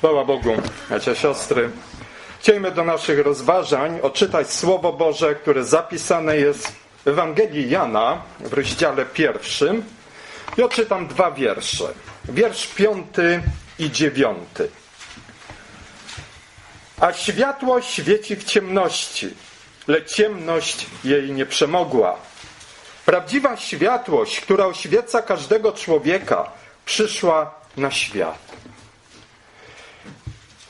Chwała Bogu, bracia, siostry. Chcielibyśmy do naszych rozważań odczytać Słowo Boże, które zapisane jest w Ewangelii Jana w rozdziale pierwszym. I odczytam dwa wiersze. Wiersz piąty i dziewiąty. A światło świeci w ciemności, lecz ciemność jej nie przemogła. Prawdziwa światłość, która oświeca każdego człowieka, przyszła na świat.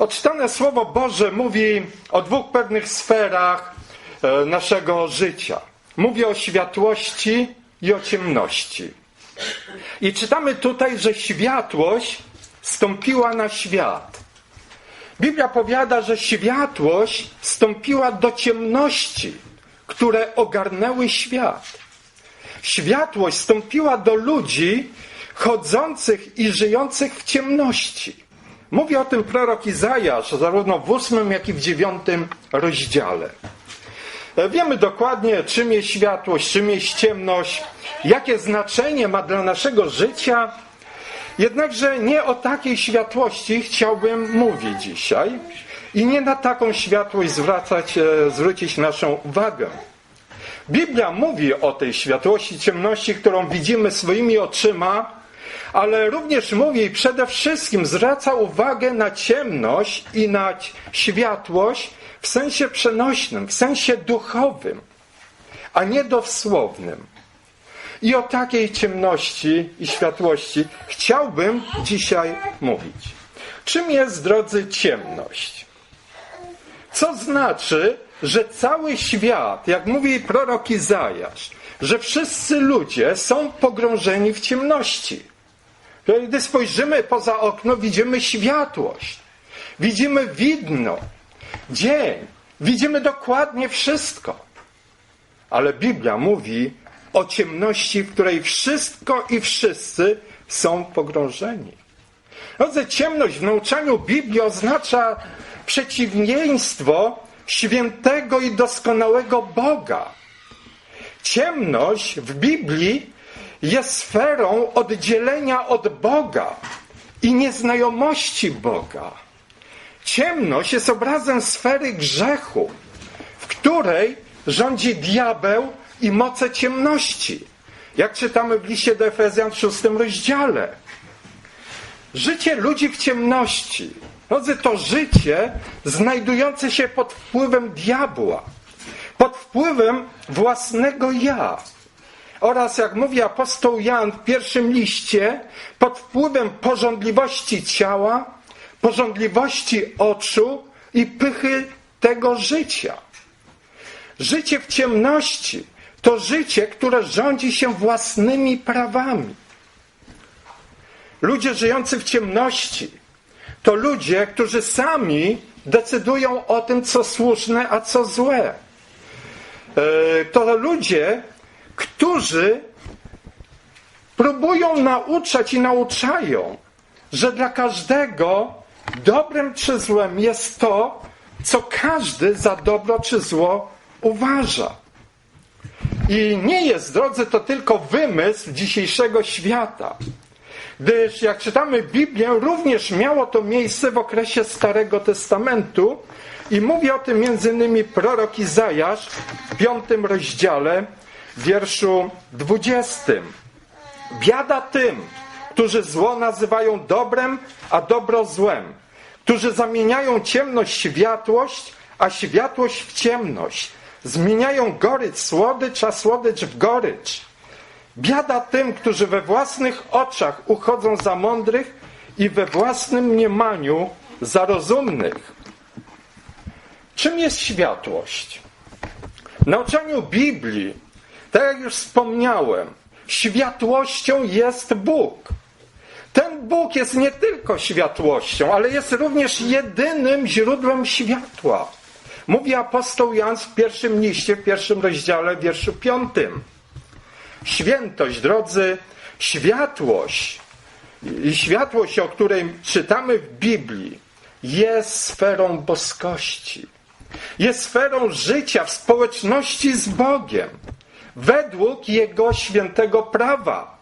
Odczytane Słowo Boże mówi o dwóch pewnych sferach e, naszego życia. Mówi o światłości i o ciemności. I czytamy tutaj, że światłość stąpiła na świat. Biblia powiada, że światłość stąpiła do ciemności, które ogarnęły świat. Światłość stąpiła do ludzi chodzących i żyjących w ciemności. Mówi o tym prorok Izajasz, zarówno w ósmym, jak i w dziewiątym rozdziale. Wiemy dokładnie, czym jest światłość, czym jest ciemność, jakie znaczenie ma dla naszego życia. Jednakże nie o takiej światłości chciałbym mówić dzisiaj i nie na taką światłość zwracać, e, zwrócić naszą uwagę. Biblia mówi o tej światłości, ciemności, którą widzimy swoimi oczyma, ale również mówi i przede wszystkim zwraca uwagę na ciemność i na światłość w sensie przenośnym, w sensie duchowym, a nie dosłownym. I o takiej ciemności i światłości chciałbym dzisiaj mówić. Czym jest, drodzy, ciemność? Co znaczy, że cały świat, jak mówi prorok Izajasz, że wszyscy ludzie są pogrążeni w ciemności. Gdy spojrzymy poza okno, widzimy światłość, widzimy widno, dzień, widzimy dokładnie wszystko. Ale Biblia mówi o ciemności, w której wszystko i wszyscy są pogrążeni. Drodzy, ciemność w nauczaniu Biblii oznacza przeciwieństwo świętego i doskonałego Boga. Ciemność w Biblii jest sferą oddzielenia od Boga i nieznajomości Boga. Ciemność jest obrazem sfery grzechu, w której rządzi diabeł i moce ciemności. Jak czytamy w liście do Efezjan w szóstym rozdziale. Życie ludzi w ciemności. Drodzy, to życie znajdujące się pod wpływem diabła, pod wpływem własnego ja oraz, jak mówi apostoł Jan w pierwszym liście, pod wpływem porządliwości ciała, porządliwości oczu i pychy tego życia. Życie w ciemności to życie, które rządzi się własnymi prawami. Ludzie żyjący w ciemności to ludzie, którzy sami decydują o tym, co słuszne, a co złe. E, to ludzie, którzy próbują nauczać i nauczają, że dla każdego dobrem czy złem jest to, co każdy za dobro czy zło uważa. I nie jest, drodzy, to tylko wymysł dzisiejszego świata. Gdyż, jak czytamy Biblię, również miało to miejsce w okresie Starego Testamentu i mówi o tym innymi prorok Izajasz w piątym rozdziale, wierszu dwudziestym. Biada tym, którzy zło nazywają dobrem, a dobro złem, którzy zamieniają ciemność w światłość, a światłość w ciemność. Zmieniają gorycz słodycz, a słodycz w gorycz. Biada tym, którzy we własnych oczach uchodzą za mądrych i we własnym mniemaniu za rozumnych. Czym jest światłość? Nauczaniu Biblii tak jak już wspomniałem, światłością jest Bóg. Ten Bóg jest nie tylko światłością, ale jest również jedynym źródłem światła. Mówi apostoł Jan w pierwszym liście, w pierwszym rozdziale, wierszu piątym. Świętość, drodzy, światłość światłość, o której czytamy w Biblii, jest sferą boskości. Jest sferą życia w społeczności z Bogiem według Jego świętego prawa,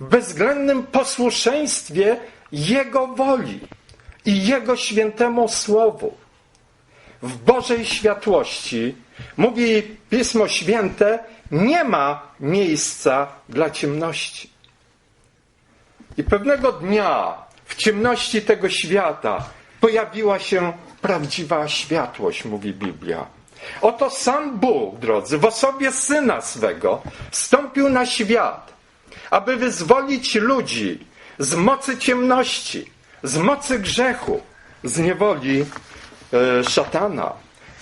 w bezwzględnym posłuszeństwie Jego woli i Jego świętemu Słowu. W Bożej światłości, mówi Pismo Święte, nie ma miejsca dla ciemności. I pewnego dnia w ciemności tego świata pojawiła się prawdziwa światłość, mówi Biblia. Oto sam Bóg, drodzy, w osobie syna swego wstąpił na świat, aby wyzwolić ludzi z mocy ciemności, z mocy grzechu, z niewoli e, szatana.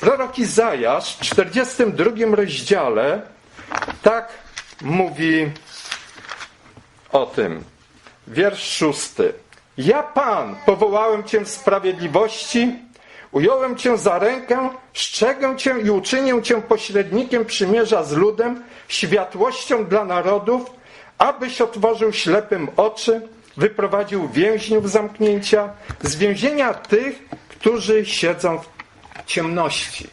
Prorok Izajasz w 42 rozdziale tak mówi o tym. Wiersz szósty. Ja, Pan, powołałem Cię w sprawiedliwości, ująłem Cię za rękę, szczegę Cię i uczynię Cię pośrednikiem przymierza z ludem, światłością dla narodów, abyś otworzył ślepym oczy, wyprowadził więźniów zamknięcia, z więzienia tych, którzy siedzą w ciemności.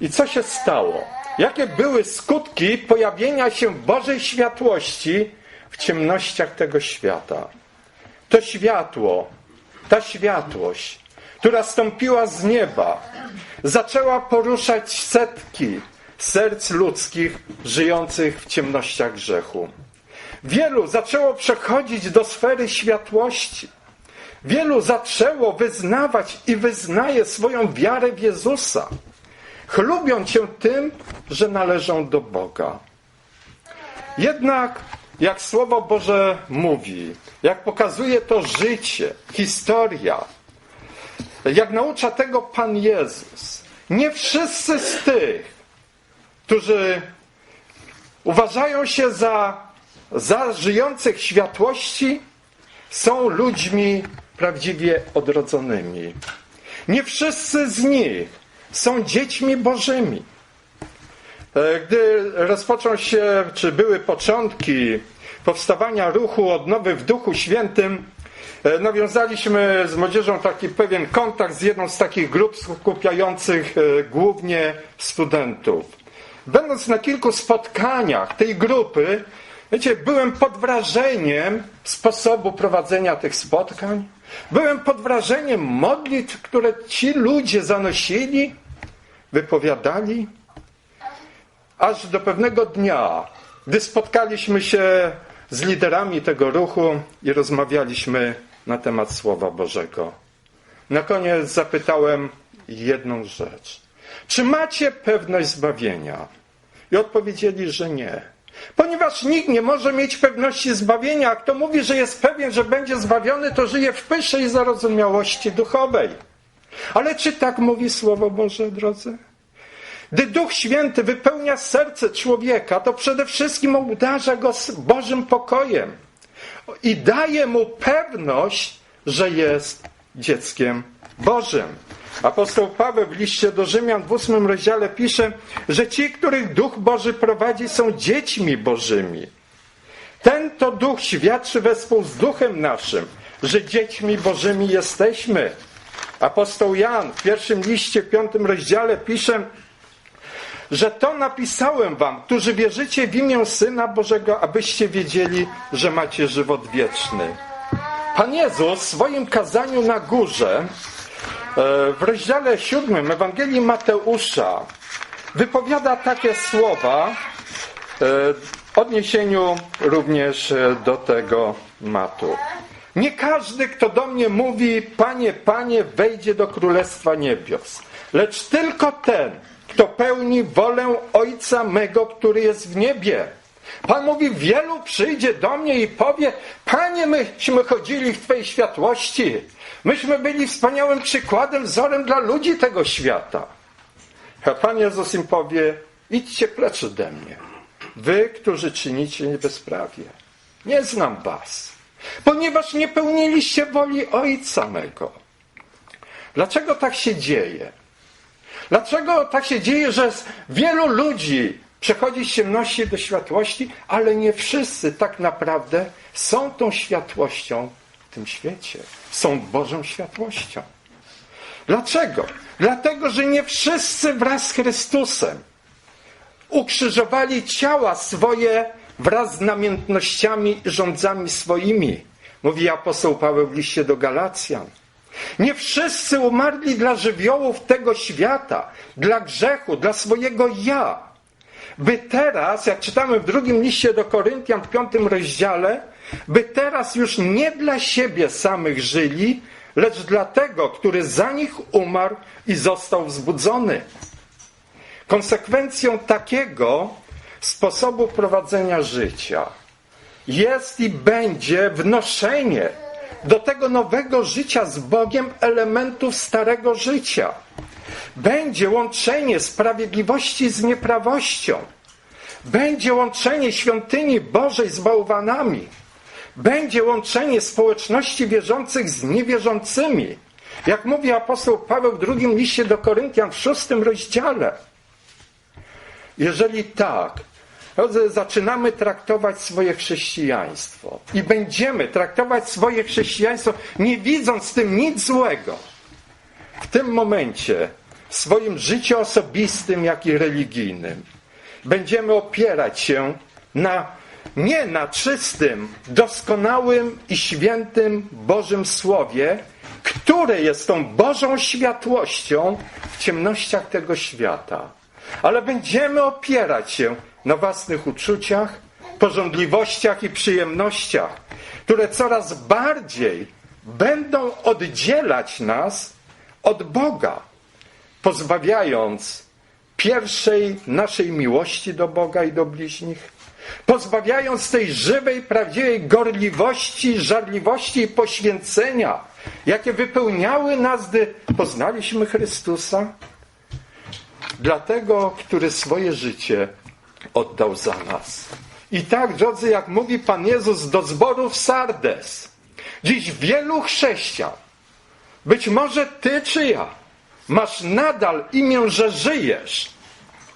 I co się stało? Jakie były skutki pojawienia się Bożej światłości w ciemnościach tego świata? To światło, ta światłość, która stąpiła z nieba, zaczęła poruszać setki serc ludzkich żyjących w ciemnościach grzechu. Wielu zaczęło przechodzić do sfery światłości. Wielu zaczęło wyznawać i wyznaje swoją wiarę w Jezusa, chlubią się tym, że należą do Boga. Jednak, jak Słowo Boże mówi, jak pokazuje to życie, historia, jak naucza tego Pan Jezus, nie wszyscy z tych, którzy uważają się za, za żyjących światłości, są ludźmi prawdziwie odrodzonymi. Nie wszyscy z nich są dziećmi Bożymi. E, Gdy rozpoczął się, czy były początki powstawania ruchu odnowy w Duchu Świętym, nawiązaliśmy z młodzieżą taki pewien kontakt z jedną z takich grup skupiających e, głównie studentów. Będąc na kilku spotkaniach tej grupy, wiecie, byłem pod wrażeniem sposobu prowadzenia tych spotkań. Byłem pod wrażeniem modlitw, które ci ludzie zanosili, wypowiadali. Aż do pewnego dnia, gdy spotkaliśmy się z liderami tego ruchu i rozmawialiśmy na temat Słowa Bożego. Na koniec zapytałem jedną rzecz. Czy macie pewność zbawienia? I odpowiedzieli, że nie. Ponieważ nikt nie może mieć pewności zbawienia, a kto mówi, że jest pewien, że będzie zbawiony, to żyje w pyszej zarozumiałości duchowej. Ale czy tak mówi Słowo Boże, drodzy? Gdy Duch Święty wypełnia serce człowieka, to przede wszystkim obdarza go z Bożym pokojem i daje mu pewność, że jest dzieckiem Bożym. Apostoł Paweł w liście do Rzymian w ósmym rozdziale pisze, że ci, których Duch Boży prowadzi, są dziećmi Bożymi. Ten to Duch świadczy wespół z Duchem naszym, że dziećmi Bożymi jesteśmy. Apostoł Jan w pierwszym liście, piątym rozdziale pisze, że to napisałem wam, którzy wierzycie w imię Syna Bożego, abyście wiedzieli, że macie żywot wieczny. Pan Jezus w swoim kazaniu na górze, e, w rozdziale siódmym Ewangelii Mateusza, wypowiada takie słowa e, w odniesieniu również e, do tego matu. Nie każdy, kto do mnie mówi, Panie, Panie, wejdzie do Królestwa Niebios, lecz tylko ten, kto pełni wolę Ojca mego, który jest w niebie. Pan mówi, wielu przyjdzie do mnie i powie, Panie, myśmy chodzili w Twojej światłości. Myśmy byli wspaniałym przykładem, wzorem dla ludzi tego świata. A Pan Jezus im powie, idźcie precz ode mnie. Wy, którzy czynicie niebezprawie. Nie znam was, ponieważ nie pełniliście woli Ojca mego. Dlaczego tak się dzieje? Dlaczego tak się dzieje, że wielu ludzi przechodzi z ciemności do światłości, ale nie wszyscy tak naprawdę są tą światłością w tym świecie. Są Bożą światłością. Dlaczego? Dlatego, że nie wszyscy wraz z Chrystusem ukrzyżowali ciała swoje wraz z namiętnościami i rządzami swoimi. Mówi apostoł Paweł w liście do Galacjan. Nie wszyscy umarli dla żywiołów tego świata, dla grzechu, dla swojego ja. By teraz, jak czytamy w drugim liście do Koryntian w piątym rozdziale, by teraz już nie dla siebie samych żyli, lecz dla tego, który za nich umarł i został wzbudzony. Konsekwencją takiego sposobu prowadzenia życia jest i będzie wnoszenie do tego nowego życia z Bogiem elementów starego życia. Będzie łączenie sprawiedliwości z nieprawością. Będzie łączenie świątyni Bożej z bałwanami. Będzie łączenie społeczności wierzących z niewierzącymi. Jak mówi apostoł Paweł w drugim liście do Koryntian w szóstym rozdziale. Jeżeli tak, zaczynamy traktować swoje chrześcijaństwo i będziemy traktować swoje chrześcijaństwo, nie widząc w tym nic złego. W tym momencie, w swoim życiu osobistym, jak i religijnym, będziemy opierać się na, nie na czystym, doskonałym i świętym Bożym Słowie, które jest tą Bożą światłością w ciemnościach tego świata, ale będziemy opierać się na własnych uczuciach, porządliwościach i przyjemnościach, które coraz bardziej będą oddzielać nas od Boga, pozbawiając pierwszej naszej miłości do Boga i do bliźnich, pozbawiając tej żywej, prawdziwej gorliwości, żarliwości i poświęcenia, jakie wypełniały nas, gdy poznaliśmy Chrystusa, dlatego, który swoje życie oddał za nas. I tak, drodzy, jak mówi Pan Jezus do zborów Sardes, dziś wielu chrześcijan, być może ty czy ja, masz nadal imię, że żyjesz,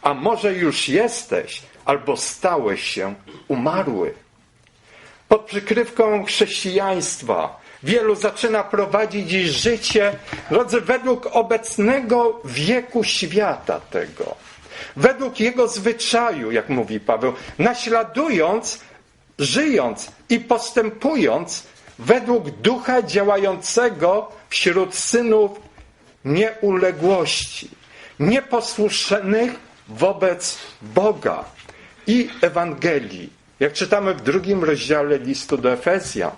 a może już jesteś albo stałeś się umarły. Pod przykrywką chrześcijaństwa wielu zaczyna prowadzić życie, drodzy, według obecnego wieku świata tego według jego zwyczaju, jak mówi Paweł, naśladując, żyjąc i postępując według ducha działającego wśród synów nieuległości, nieposłusznych wobec Boga i Ewangelii, jak czytamy w drugim rozdziale listu do Efezjan.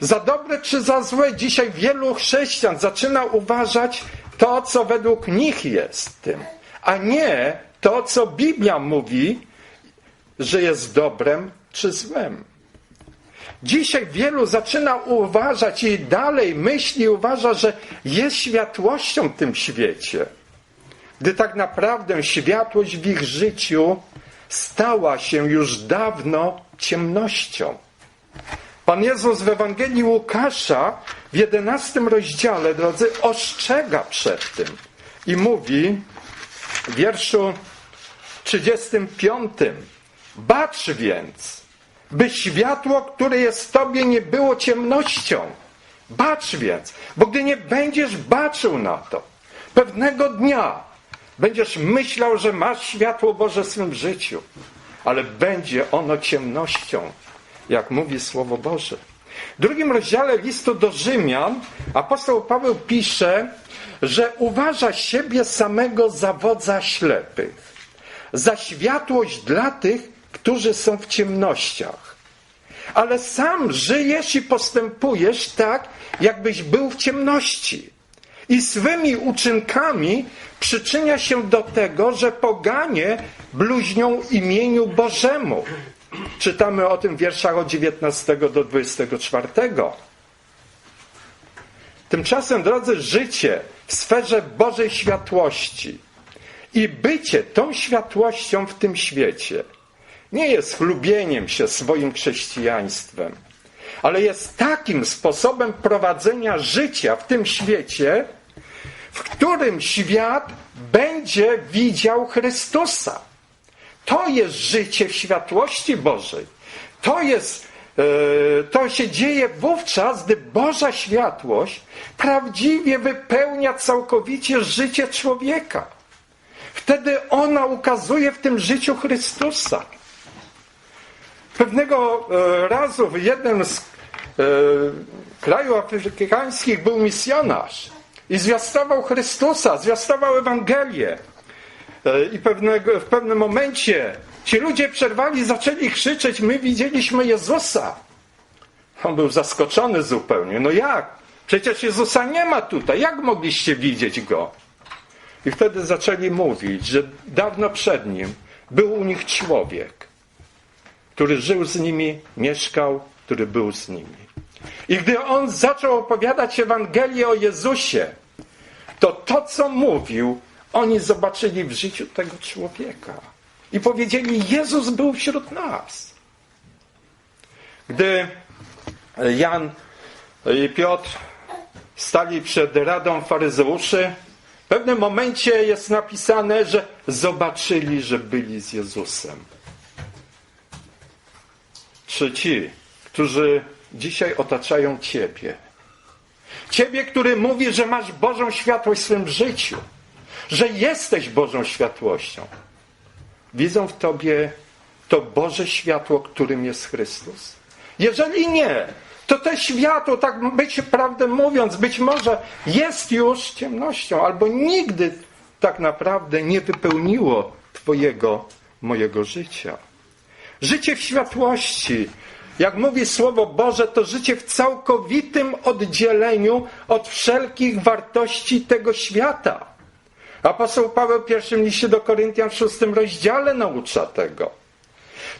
Za dobre czy za złe dzisiaj wielu chrześcijan zaczyna uważać to, co według nich jest tym a nie to, co Biblia mówi, że jest dobrem czy złem. Dzisiaj wielu zaczyna uważać i dalej myśli, uważa, że jest światłością w tym świecie. Gdy tak naprawdę światłość w ich życiu stała się już dawno ciemnością. Pan Jezus w Ewangelii Łukasza w jedenastym rozdziale, drodzy, ostrzega przed tym i mówi, wierszu 35. Bacz więc, by światło, które jest w tobie, nie było ciemnością. Bacz więc, bo gdy nie będziesz baczył na to, pewnego dnia będziesz myślał, że masz światło Boże w swym życiu, ale będzie ono ciemnością, jak mówi Słowo Boże. W drugim rozdziale listu do Rzymian apostoł Paweł pisze, że uważa siebie samego za wodza ślepych, za światłość dla tych, którzy są w ciemnościach. Ale sam żyjesz i postępujesz tak, jakbyś był w ciemności. I swymi uczynkami przyczynia się do tego, że poganie bluźnią imieniu Bożemu. Czytamy o tym w wierszach od 19 do 24. Tymczasem, drodzy, życie w sferze Bożej światłości i bycie tą światłością w tym świecie nie jest chlubieniem się swoim chrześcijaństwem, ale jest takim sposobem prowadzenia życia w tym świecie, w którym świat będzie widział Chrystusa. To jest życie w światłości Bożej. To jest to się dzieje wówczas, gdy Boża światłość prawdziwie wypełnia całkowicie życie człowieka. Wtedy ona ukazuje w tym życiu Chrystusa. Pewnego e, razu w jednym z e, kraju afrykańskich był misjonarz i zwiastował Chrystusa, zwiastował Ewangelię. E, I pewnego, w pewnym momencie ci ludzie przerwali, zaczęli krzyczeć: My widzieliśmy Jezusa. On był zaskoczony zupełnie. No jak? Przecież Jezusa nie ma tutaj. Jak mogliście widzieć go? I wtedy zaczęli mówić, że dawno przed nim był u nich człowiek, który żył z nimi, mieszkał, który był z nimi. I gdy on zaczął opowiadać Ewangelię o Jezusie, to to, co mówił, oni zobaczyli w życiu tego człowieka. I powiedzieli: Jezus był wśród nas. Gdy Jan i Piotr stali przed radą faryzeuszy, w pewnym momencie jest napisane, że zobaczyli, że byli z Jezusem. Czy ci, którzy dzisiaj otaczają Ciebie, Ciebie, który mówi, że masz Bożą światłość w swym życiu, że jesteś Bożą światłością, widzą w Tobie to Boże światło, którym jest Chrystus? Jeżeli nie, to te światło, tak być prawdę mówiąc, być może jest już ciemnością, albo nigdy tak naprawdę nie wypełniło Twojego, mojego życia. Życie w światłości, jak mówi Słowo Boże, to życie w całkowitym oddzieleniu od wszelkich wartości tego świata. Apostoł Paweł w pierwszym liście do Koryntian w szóstym rozdziale naucza tego.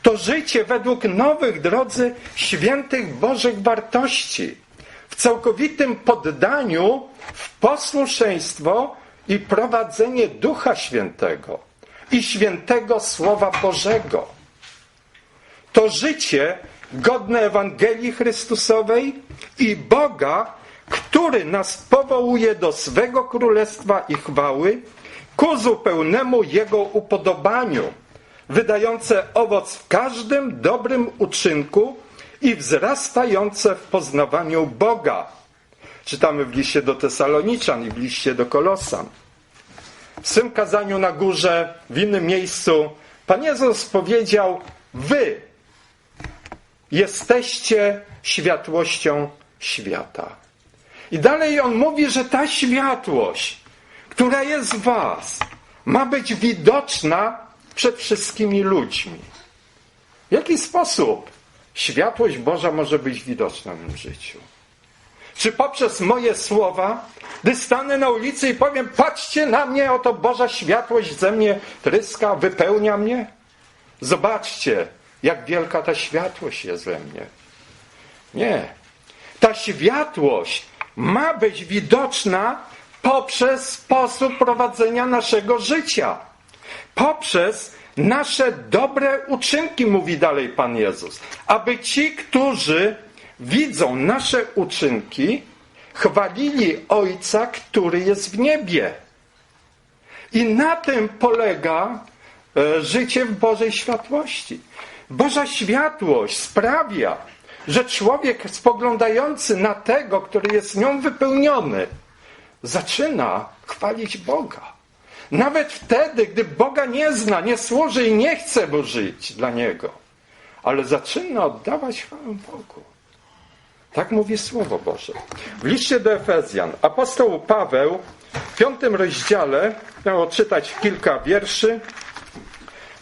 To życie według nowych drodzy świętych Bożych wartości, w całkowitym poddaniu, w posłuszeństwo i prowadzenie Ducha Świętego i świętego Słowa Bożego. To życie godne Ewangelii Chrystusowej i Boga, który nas powołuje do swego królestwa i chwały, ku zupełnemu Jego upodobaniu, wydające owoc w każdym dobrym uczynku i wzrastające w poznawaniu Boga. Czytamy w liście do Tesaloniczan i w liście do Kolosan. W swym kazaniu na górze, w innym miejscu, Pan Jezus powiedział: Wy jesteście światłością świata. I dalej on mówi, że ta światłość, która jest w Was, ma być widoczna przed wszystkimi ludźmi. W jaki sposób światłość Boża może być widoczna w moim życiu? Czy poprzez moje słowa, gdy stanę na ulicy i powiem, patrzcie na mnie, oto Boża światłość ze mnie tryska, wypełnia mnie? Zobaczcie, jak wielka ta światłość jest we mnie. Nie. Ta światłość ma być widoczna poprzez sposób prowadzenia naszego życia. Poprzez nasze dobre uczynki, mówi dalej Pan Jezus. Aby ci, którzy widzą nasze uczynki, chwalili Ojca, który jest w niebie. I na tym polega e, życie w Bożej światłości. Boża światłość sprawia, że człowiek spoglądający na tego, który jest nią wypełniony, zaczyna chwalić Boga. Nawet wtedy, gdy Boga nie zna, nie służy i nie chce mu żyć dla Niego, ale zaczyna oddawać chwałę Bogu. Tak mówi Słowo Boże. W liście do Efezjan apostoł Paweł w piątym rozdziale, miał czytać kilka wierszy,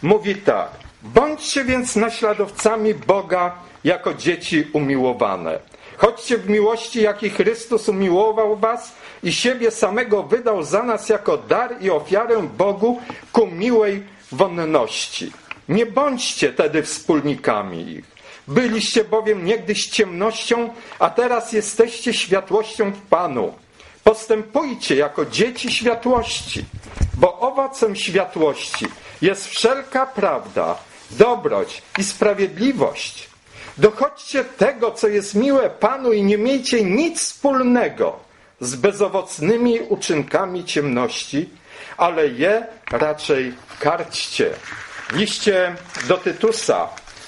mówi tak. Bądźcie więc naśladowcami Boga jako dzieci umiłowane. Chodźcie w miłości, jaki Chrystus umiłował was i siebie samego wydał za nas jako dar i ofiarę Bogu ku miłej wonności. Nie bądźcie tedy wspólnikami ich. Byliście bowiem niegdyś ciemnością, a teraz jesteście światłością w Panu. Postępujcie jako dzieci światłości, bo owocem światłości jest wszelka prawda, dobroć i sprawiedliwość. Dochodźcie tego, co jest miłe Panu i nie miejcie nic wspólnego z bezowocnymi uczynkami ciemności, ale je raczej karćcie. W liście do Tytusa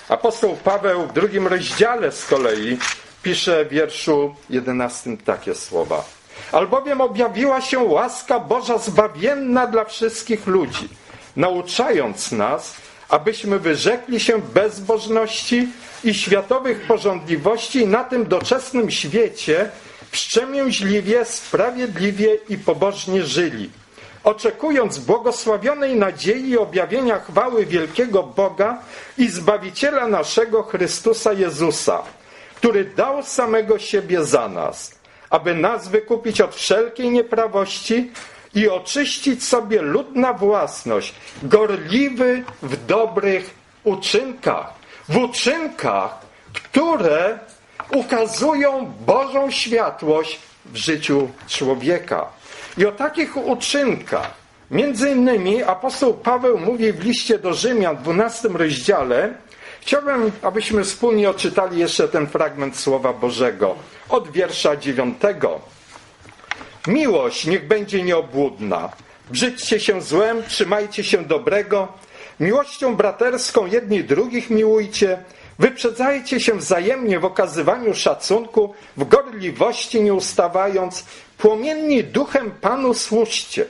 apostoł Paweł w drugim rozdziale z kolei pisze w wierszu jedenastym takie słowa. Albowiem objawiła się łaska Boża zbawienna dla wszystkich ludzi, nauczając nas, abyśmy wyrzekli się bezbożności i światowych porządliwości na tym doczesnym świecie wstrzemięźliwie, sprawiedliwie i pobożnie żyli, oczekując błogosławionej nadziei objawienia chwały wielkiego Boga i Zbawiciela naszego Chrystusa Jezusa, który dał samego siebie za nas, aby nas wykupić od wszelkiej nieprawości i oczyścić sobie lud na własność, gorliwy w dobrych uczynkach. W uczynkach, które ukazują Bożą światłość w życiu człowieka. I o takich uczynkach, między innymi apostoł Paweł mówi w liście do Rzymian, w 12 rozdziale, chciałbym, abyśmy wspólnie odczytali jeszcze ten fragment Słowa Bożego, od wiersza 9. Miłość niech będzie nieobłudna. Brzydźcie się złem, trzymajcie się dobrego. Miłością braterską jedni drugich miłujcie. Wyprzedzajcie się wzajemnie w okazywaniu szacunku, w gorliwości nie ustawając. Płomienni duchem Panu służcie.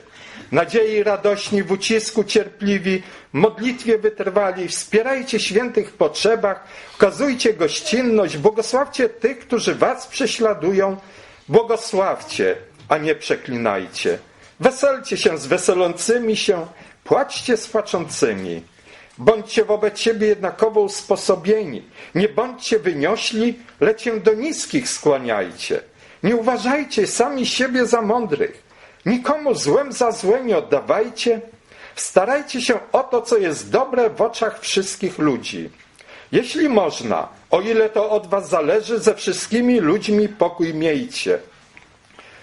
Nadziei radośni, w ucisku cierpliwi, modlitwie wytrwali, wspierajcie świętych potrzebach, okazujcie gościnność, błogosławcie tych, którzy was prześladują, błogosławcie, a nie przeklinajcie. Weselcie się z weselącymi się, płaczcie z płaczącymi. Bądźcie wobec siebie jednakowo usposobieni. Nie bądźcie wyniośli, lecz się do niskich skłaniajcie. Nie uważajcie sami siebie za mądrych. Nikomu złem za złe nie oddawajcie. Starajcie się o to, co jest dobre w oczach wszystkich ludzi. Jeśli można, o ile to od was zależy, ze wszystkimi ludźmi pokój miejcie.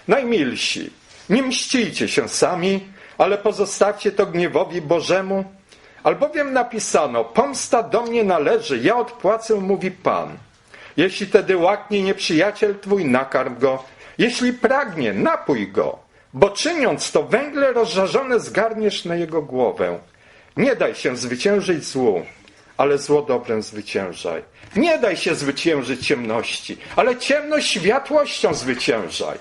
Najmilsi, nie mścijcie się sami, ale pozostawcie to gniewowi Bożemu. Albowiem napisano, pomsta do mnie należy, ja odpłacę, mówi Pan. Jeśli tedy łaknie nieprzyjaciel twój, nakarm go. Jeśli pragnie, napój go, bo czyniąc to węgle rozżarzone zgarniesz na jego głowę. Nie daj się zwyciężyć złu, ale zło dobrem zwyciężaj. Nie daj się zwyciężyć ciemności, ale ciemność światłością zwyciężaj.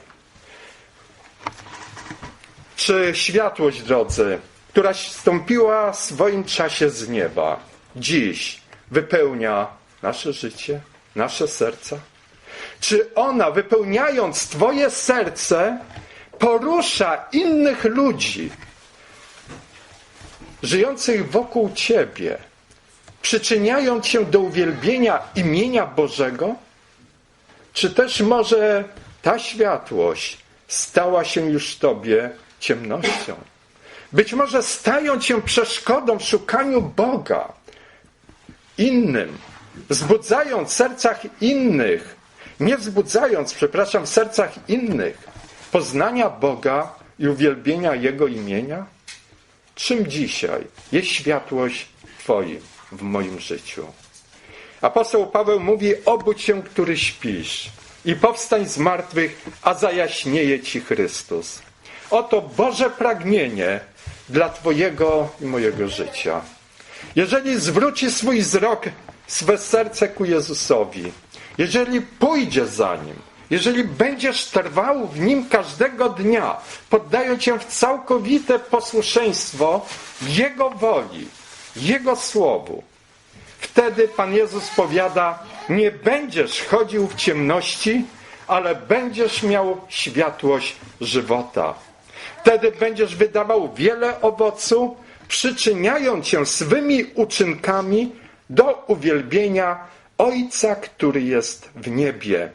Czy światłość, drodzy, która stąpiła w swoim czasie z nieba, dziś wypełnia nasze życie, nasze serca? Czy ona, wypełniając Twoje serce, porusza innych ludzi żyjących wokół Ciebie, przyczyniając się do uwielbienia imienia Bożego? Czy też może ta światłość stała się już Tobie ciemnością? Być może stając się przeszkodą w szukaniu Boga innym, wzbudzając w sercach innych, nie wzbudzając, przepraszam, w sercach innych poznania Boga i uwielbienia Jego imienia? Czym dzisiaj jest światłość Twoim, w moim życiu? Apostoł Paweł mówi, obudź się, który śpisz i powstań z martwych, a zajaśnieje Ci Chrystus. Oto Boże pragnienie dla Twojego i mojego życia. Jeżeli zwróci swój wzrok, swe serce ku Jezusowi, jeżeli pójdzie za Nim, jeżeli będziesz trwał w Nim każdego dnia, poddając się w całkowite posłuszeństwo Jego woli, Jego słowu, wtedy Pan Jezus powiada, nie będziesz chodził w ciemności, ale będziesz miał światłość żywota. Wtedy będziesz wydawał wiele owocu, przyczyniając się swymi uczynkami do uwielbienia Ojca, który jest w niebie.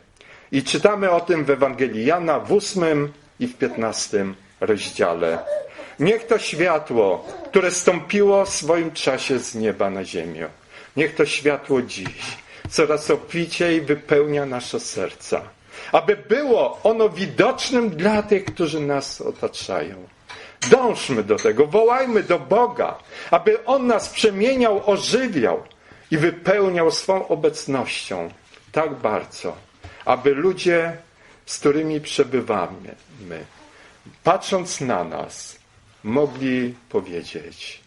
I czytamy o tym w Ewangelii Jana w ósmym i w piętnastym rozdziale. Niech to światło, które stąpiło w swoim czasie z nieba na ziemię, niech to światło dziś coraz obficiej wypełnia nasze serca, aby było ono widocznym dla tych, którzy nas otaczają. Dążmy do tego, wołajmy do Boga, aby On nas przemieniał, ożywiał i wypełniał swą obecnością tak bardzo, aby ludzie, z którymi przebywamy, my, patrząc na nas, mogli powiedzieć: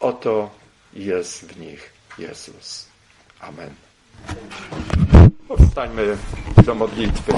Oto jest w nich Jezus. Amen. Powstańmy do modlitwy.